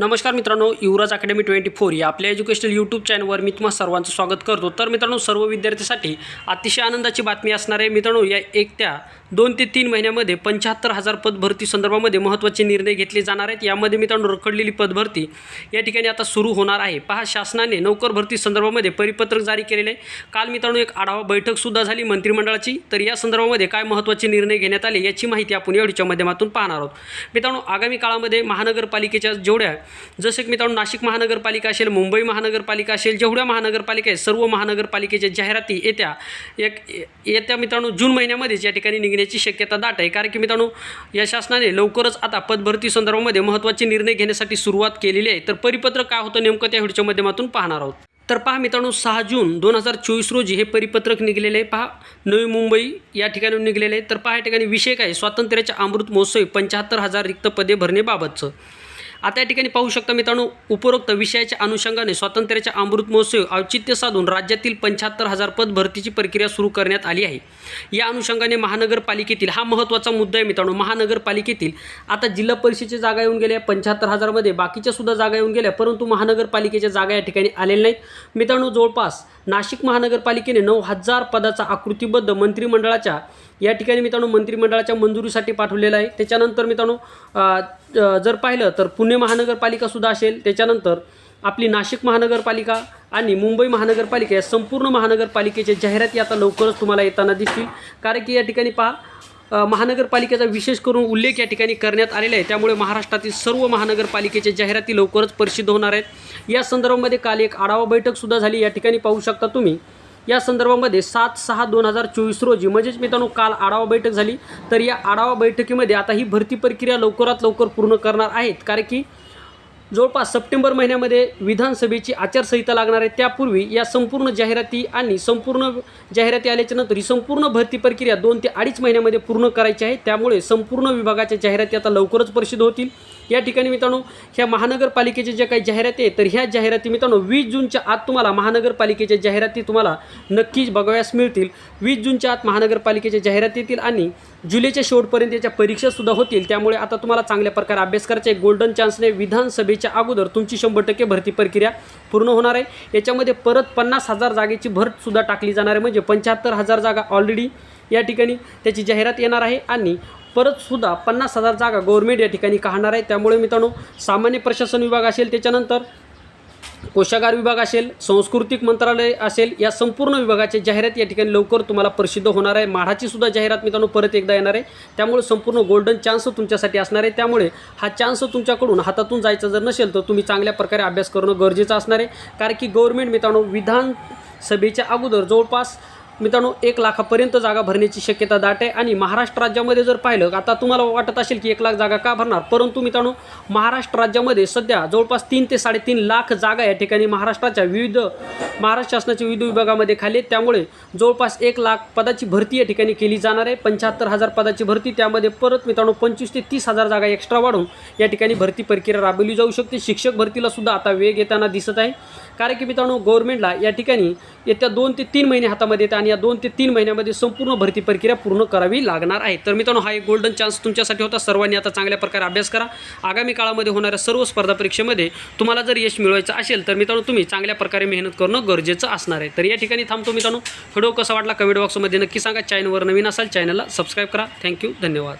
नमस्कार मित्रांनो युवराज academy twenty four या आपल्या एज्युकेशनल यूट्यूब चॅनलवर मी तुम्हा सर्वांचं स्वागत करतो. तर मित्रांनो सर्व विद्यार्थ्यांसाठी अतिशय आनंदाची बातमी असणार आहे. मित्रांनो या एक त्या दोन ते तीन महिन्यामध्ये पंच्याहत्तर हजार पदभरती संदर्भामध्ये महत्त्वाचे निर्णय घेतले जाणार आहेत. यामध्ये मित्रांनो रखडलेली पदभरती या ठिकाणी आता सुरू होणार आहे. पहा शासनाने नोकर भरती संदर्भामध्ये परिपत्रक जारी केलेले आहे. काल मित्रांनो एक आढावा बैठकसुद्धा झाली मंत्रिमंडळाची. तर या संदर्भामध्ये काय महत्त्वाचे निर्णय घेण्यात आले याची माहिती आपण या व्हिडिओच्या माध्यमातून पाहणार आहोत. मित्रांनो आगामी काळामध्ये महानगरपालिकेच्या जेवढ्या जसं की मित्रांनो नाशिक महानगरपालिका असेल मुंबई महानगरपालिका असेल जेवढ्या महानगरपालिका आहेत सर्व महानगरपालिकेच्या जाहिराती येत्या एक येत्या मित्रांनो जून महिन्यामध्येच या ठिकाणी निघण्याची शक्यता दाट आहे. कारण की मित्रांनो या शासनाने लवकरच आता पदभरती संदर्भामध्ये महत्त्वाचे निर्णय घेण्यासाठी सुरुवात केलेली आहे. तर परिपत्रक काय होतं नेमकं त्या व्हिडिओच्या माध्यमातून पाहणार आहोत. तर पहा मित्रांनो सहा जून दोन हजार चोवीस रोजी हे परिपत्रक निघलेले आहे. पहा नवी मुंबई या ठिकाणी निघलेले आहे. तर पहा या ठिकाणी विषय काय आहे? स्वातंत्र्याच्या अमृत महोत्सवी पंच्याहत्तर हजार रिक्त पदे भरण्याबाबतचं. आता या ठिकाणी पाहू शकता मित्रांनो उपरोक्त विषयाच्या अनुषंगाने स्वातंत्र्याच्या अमृत महोत्सव औचित्य साधून राज्यातील पंच्याहत्तर हजार पद भरतीची प्रक्रिया सुरू करण्यात आली आहे. या अनुषंगाने महानगरपालिकेतील हा महत्त्वाचा मुद्दा आहे मित्रांनो महानगरपालिकेतील आता जिल्हा परिषदेच्या जागा येऊन गेल्या पंच्याहत्तर हजारमध्ये बाकीच्या सुद्धा जागा येऊन गेल्या परंतु महानगरपालिकेच्या जागा या ठिकाणी आलेल्या नाहीत. मित्रांनो जवळपास नाशिक महानगरपालिकेने नऊ हजार पदाचा आकृतीबद्ध मंत्रिमंडळाच्या या ठिकाणी मित्रांनो मंत्रिमंडळाच्या मंजुरीसाठी पाठवलेलं आहे. त्याच्यानंतर मित्रांनो जर पाहिलं तर पुणे महानगरपालिकासुद्धा असेल. त्याच्यानंतर आपली नाशिक महानगरपालिका आणि मुंबई महानगरपालिका या संपूर्ण महानगरपालिकेच्या जाहिराती आता लवकरच तुम्हाला येताना दिसतील. कारण की या ठिकाणी पहा महानगरपालिकेचा विशेष करून उल्लेख या ठिकाणी करण्यात आलेला आहे. त्यामुळे महाराष्ट्रातील सर्व महानगरपालिकेच्या जाहिराती लवकरच प्रसिद्ध होणार आहेत. या संदर्भामध्ये काल एक आढावा बैठकसुद्धा झाली. या ठिकाणी पाहू शकता तुम्ही. या संदर्भामध्ये सात सहा दोन हजार चोवीस रोजी म्हणजेच मित्रांनो काल आढावा बैठक झाली. तर या आढावा बैठकीमध्ये आता ही भरती प्रक्रिया लवकरात लवकर पूर्ण करणार आहेत. कारण की जवळपास सप्टेंबर महिन्यामध्ये विधानसभेची आचारसंहिता लागणार आहे. त्यापूर्वी या संपूर्ण जाहिराती आणि संपूर्ण जाहिराती आल्याच्यानंतर ही संपूर्ण भरती प्रक्रिया दोन ते अडीच महिन्यामध्ये पूर्ण करायची आहे. त्यामुळे संपूर्ण विभागाच्या जाहिराती आता लवकरच प्रसिद्ध होतील. या ठिकाणी मित्रांनो ह्या महानगरपालिकेच्या ज्या काही जाहिराती आहेत तर ह्या जाहिराती मित्रांनो वीस जूनच्या आत तुम्हाला महानगरपालिकेच्या जाहिराती तुम्हाला नक्कीच बघाव्यास मिळतील. वीस जूनच्या आत महानगरपालिकेच्या जाहिराती येतील आणि जुलैच्या शेवटपर्यंत याच्या परीक्षासुद्धा होतील. त्यामुळे आता तुम्हाला चांगल्या प्रकारे अभ्यास करायचा आहे. गोल्डन चान्सने तारखेच्या अगोदर तुमची शंभर टक्के भरती प्रक्रिया पूर्ण होणार आहे. याच्यामध्ये परत पन्नास हजार जागेची भरसुद्धा टाकली जाणार आहे. म्हणजे पंच्याहत्तर हजार जागा ऑलरेडी या ठिकाणी त्याची जाहिरात येणार आहे आणि परतसुद्धा पन्नास हजार जागा गव्हर्मेंट या ठिकाणी काढणार आहे. त्यामुळे मित्रांनो सामान्य प्रशासन विभाग असेल त्याच्यानंतर कोशागार विभाग असेल सांस्कृतिक मंत्रालय असेल या संपूर्ण विभागाची जाहिरात या ठिकाणी लवकर तुम्हाला प्रसिद्ध होणार आहे. माढाची सुद्धा जाहिरात मित्रांनो परत एकदा येणार आहे. त्यामुळे संपूर्ण गोल्डन चान्स तुमच्यासाठी असणार आहे. त्यामुळे हा चान्स तुमच्याकडून हातातून जायचा जर नसेल तर तुम्ही चांगल्या प्रकारे अभ्यास करणं गरजेचं असणार आहे. कारण की गव्हर्मेंट मित्रांनो विधानसभेच्या अगोदर जवळपास मित्रांनो एक लाखापर्यंत जागा भरण्याची शक्यता दाट आहे आणि महाराष्ट्र राज्यामध्ये जर पाहिलं आता तुम्हाला वाटत असेल की एक लाख जागा का भरणार? परंतु मित्रांनो महाराष्ट्र राज्यामध्ये सध्या जवळपास तीन ते साडेतीन लाख जागा या ठिकाणी महाराष्ट्राच्या विविध महाराष्ट्र शासनाच्या विविध विभागामध्ये खाली आहेत. त्यामुळे जवळपास एक लाख पदाची भरती या ठिकाणी केली जाणार आहे. पंच्याहत्तर हजार पदाची भरती. त्यामध्ये परत मित्रांनो पंचवीस ते तीस हजार जागा एक्स्ट्रा वाढून या ठिकाणी भरती प्रक्रिया राबवली जाऊ शकते. शिक्षक भरतीला सुद्धा आता वेग येताना दिसत आहे. कारण की मित्रांनो गव्हर्नमेंटला या ठिकाणी येत्या दोन ते तीन महिने हातामध्ये येतात आणि या दोन ते तीन महिन्यामध्ये संपूर्ण भरती प्रक्रिया पूर्ण करावी लागणार आहे. तर मित्रांनो हा एक गोल्डन चान्स तुमच्यासाठी होता. सर्वांनी आता चांगल्या प्रकारे अभ्यास करा. आगामी काळामध्ये होणाऱ्या सर्व स्पर्धा परीक्षेमध्ये तुम्हाला जर यश मिळवायचं असेल तर मित्रांनो तुम्ही चांगल्या प्रकारे मेहनत करणं गरजेचं असणार आहे. तर या ठिकाणी थांबतो मित्रांनो. व्हिडिओ कसा वाटला कमेंट बॉक्समध्ये नक्की सांगा. चॅनलवर नवीन असाल चॅनलला सबस्क्राईब करा. थँक्यू धन्यवाद.